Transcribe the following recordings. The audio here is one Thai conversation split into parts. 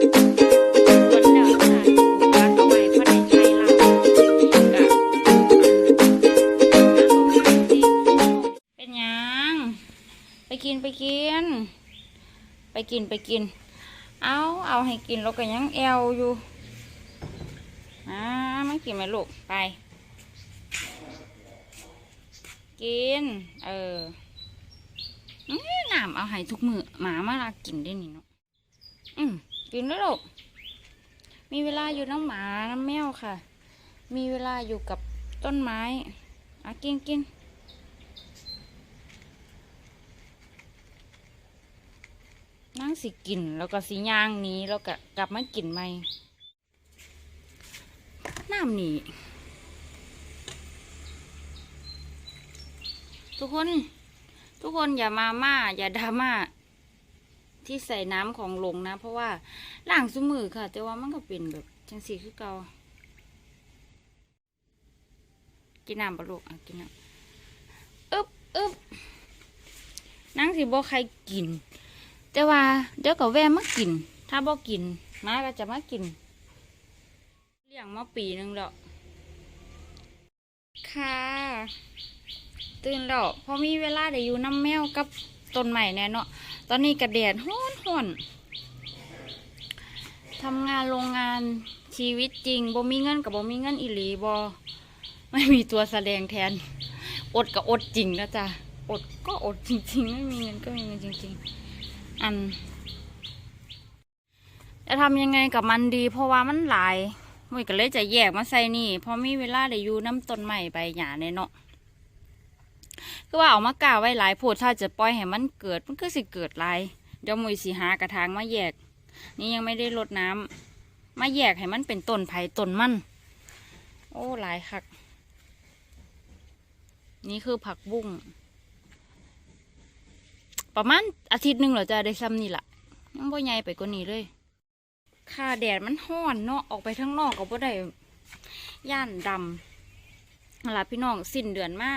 ไว้เป็นยังไปกินไปกิน ไปกินไปกิน เอาเอาให้กินแล้วก็ยังแอวอยู่อ่ามันกินไหมลูกไป กิน เออน้ำเอาให้ทุกมือหมามาลากินได้นี่เนาะ กินแล้วลูกมีเวลาอยู่น้ำหมาน้ำแมวค่ะ มีเวลาอยู่กับต้นไม้อะกินกินนั่งสิกินแล้วก็สิย่างนี้แล้วก็กลับมากินใหม่น้ำนี่ทุกคน ทุกคนอย่ามาม่า อย่าดราม่า ที่ใส่น้ำของหลงนะ เพราะว่าล้างสมือค่ะ แต่ว่ามันก็เป็นแบบจังสีคือเกากินน้ำปะลูกอะกินน้ำอึบอึบนั่งสิบ่ใครกิน แต่ว่าเดี๋ยวก็แวะมากิน ถ้าบ่กินมาก็จะมากินเลี้ยงมาปีหนึงแล้วค่ะ ตื่นแล้วพอมีเวลาได้อยู่น้ำแมวกับ ต้นใหม่แน่เนาะตอนนี้กระแดดฮ้อนฮ้อนทำงานโรงงานชีวิตจริงบ่มีเงินกับบ่มีเงินอีหลีบ่ไม่มีตัวแสดงแทน อดกับอดจริงนะจ๊ะอดก็อดจริง ๆ ไม่มีเงินก็มีเงินจริง ๆ อัน จะทำยังไงกับมันดี เพราะว่ามันหลายมันก็เลยจะแยกมาใส่นี่พอมีเวลาได้อยู่น้ำต้นใหม่ใบหญ้าในเนาะ คือว่าเอามากาไว้หลายโพดถ้าจะปล่อยให้มันเกิดมันก็สิเกิดหลายเดี๋ยวมุยสิหากระถางมาแยก นี่ยังไม่ได้รดน้ำมาแยกให้มันเป็นต้นไผ่ต้นมันโอ้หลายคัก นี่คือผักบุ้งประมาณอาทิตย์หนึ่งเหรอจะได้ซ้ำนี่แหละยังบ่ใหญ่ไปกว่านี้เลยค่าแดดมันห้อนเนาะออกไปข้างนอกก็บ่ได้ย่านดำล่ะพี่น้องสิ้นเดือนมา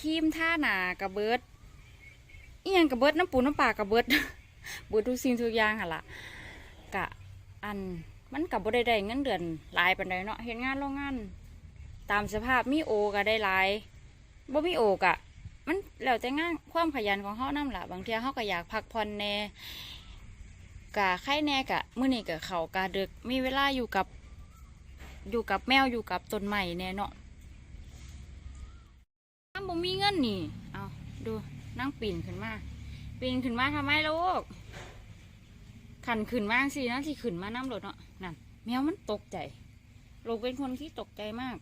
ครีมท่าหนากระเบิดเอียงกระเบิดน้ำปูน้ำปลากระเบิดเบิดทุกสิ่งทุกอย่างหั่นล่ะกะอันมันกับบ่ได้ได้เงินเดือนหลายปานใดเนาะเห็นงานโรงงาน ตามสภาพมีโอก็ได้หลายบ่มีโอกะ มันแล้วแต่งานความขยันของเฮานำล่ะ บางเทีเฮาก็อยากพักผ่อนแน่กะไข่แน่กะมื้อนี้กะเขากะดึกมีเวลาอยู่กับ อยู่กับแมวอยู่กับต้นไม้แน่เนาะ น้ำบ่มีเงินนี่ เอาดูนั่งปีนขึ้นมา ปีนขึ้นมาทำไมลูกขันขึ้นมาสินะที่ขึ้นมาน้ำรถเนาะ นั่น แมวมันตกใจ ลูกเป็นคนที่ตกใจมาก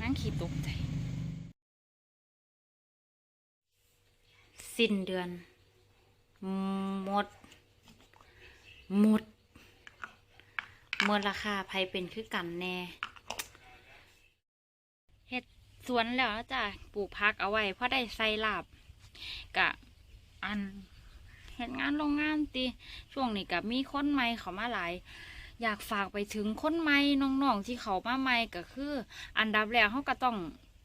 นั่งขี่ตกใจ สิ้นเดือน หมด หมด หมดราคาภัยเป็นคือกันแน่ สวนแล้วนะจ้ะปลูกพักเอาไว้เพราะได้ใส่ลาบกะอันเฮ็ดงานโรงงานตีช่วงนี้กับมีคนใหม่เขามาหลาย อยากฝากไปถึงคนใหม่น้องๆที่เขามาใหม่ก็คือ อันดับแรกเขาก็ต้อง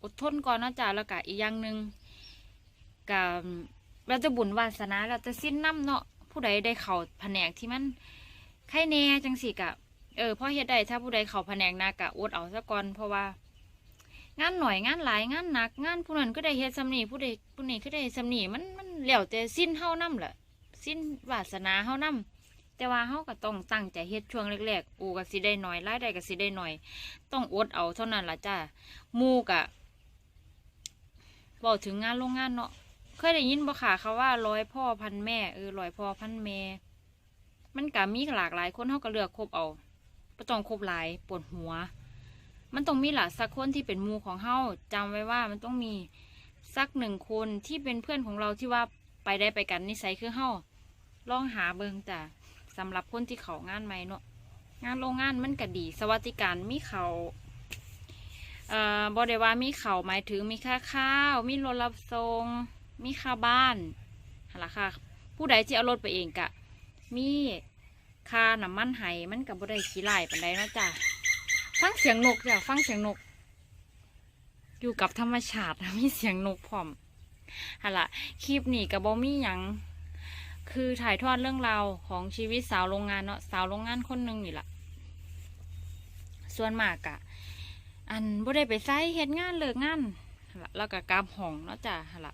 อดทนก่อนนะจ๊ะแล้วก็อีกอย่างหนึ่งกับเราจะบุญวาสนาเราจะสิ้นน้ำเนาะผู้ใดได้เขาแผนกที่มันใครแน่จังสิกะเออพอเฮ็ดได้ถ้าผู้ใดเขาแผนกนักกะอดเอาซะก่อนเพราะว่า งานหน่อยงานหลายงานหนัก งานผู้นั้นก็ได้เฮ็ดสำนีผู้ใดผู้นี้ก็ได้สำนีมันมันแล้วแต่สิ้นเฮานํแหละสิ้นวาสนาเฮานํแต่ว่าเฮาก็ต้องตั้งใจเฮ็ดช่วงแรกๆอูก็สิได้หน่อยรายได้ก็สิได้หน่อย ต้องอดเอาเท่านั้นล่ะจ้าหมู่กะบอกถึงงานโรงงานเนาะเคยได้ยินบ่ค่ะเขาว่าร้อยพ่อพันแม่เออร้อยพ่อพันแม่มันก็มีหลากหลายคนเฮาก็เลือกคบเอาบ่ต้องคบหลายปวดหัว มันต้องมีหละสักคนที่เป็นมูของเฮาจำไว้ว่ามันต้องมีสักหนึ่งคนที่เป็นเพื่อนของเราที่ว่าไปได้ไปกันนิสัยคือเฮาลองหาเบิงจ้ะสำหรับคนที่เขางานใหม่เนาะงานโรงงานมันก็ดี สวัสดิการมีเขาเอ่อบอได้ว่ามีเขาหมายถึงมีค่าข้าว มีรถรับส่งมีค่าบ้านหละค่ะ ผู้ใดที่เอารถไปเองกะ มีค่าน้ำมันไห้มันกับบได้ขี้ไล่ปันใดเนาะจ้ะ ฟังเสียงนกจ้ะฟังเสียงนก อยู่กับธรรมชาติมีเสียงนกพร้อมฮะล่ะคลิปนี้กับบอมี่ยังคือถ่ายทอดเรื่องราวของชีวิตสาวโรงงานเนาะสาวโรงงานคนหนึ่งนี่แหละส่วนมากอะอันบ่ได้ไปไซเฮ็ดงานเลิกงานหั่นล่ะแล้วก็กลับห้องเนาะจ้ะหั่นละ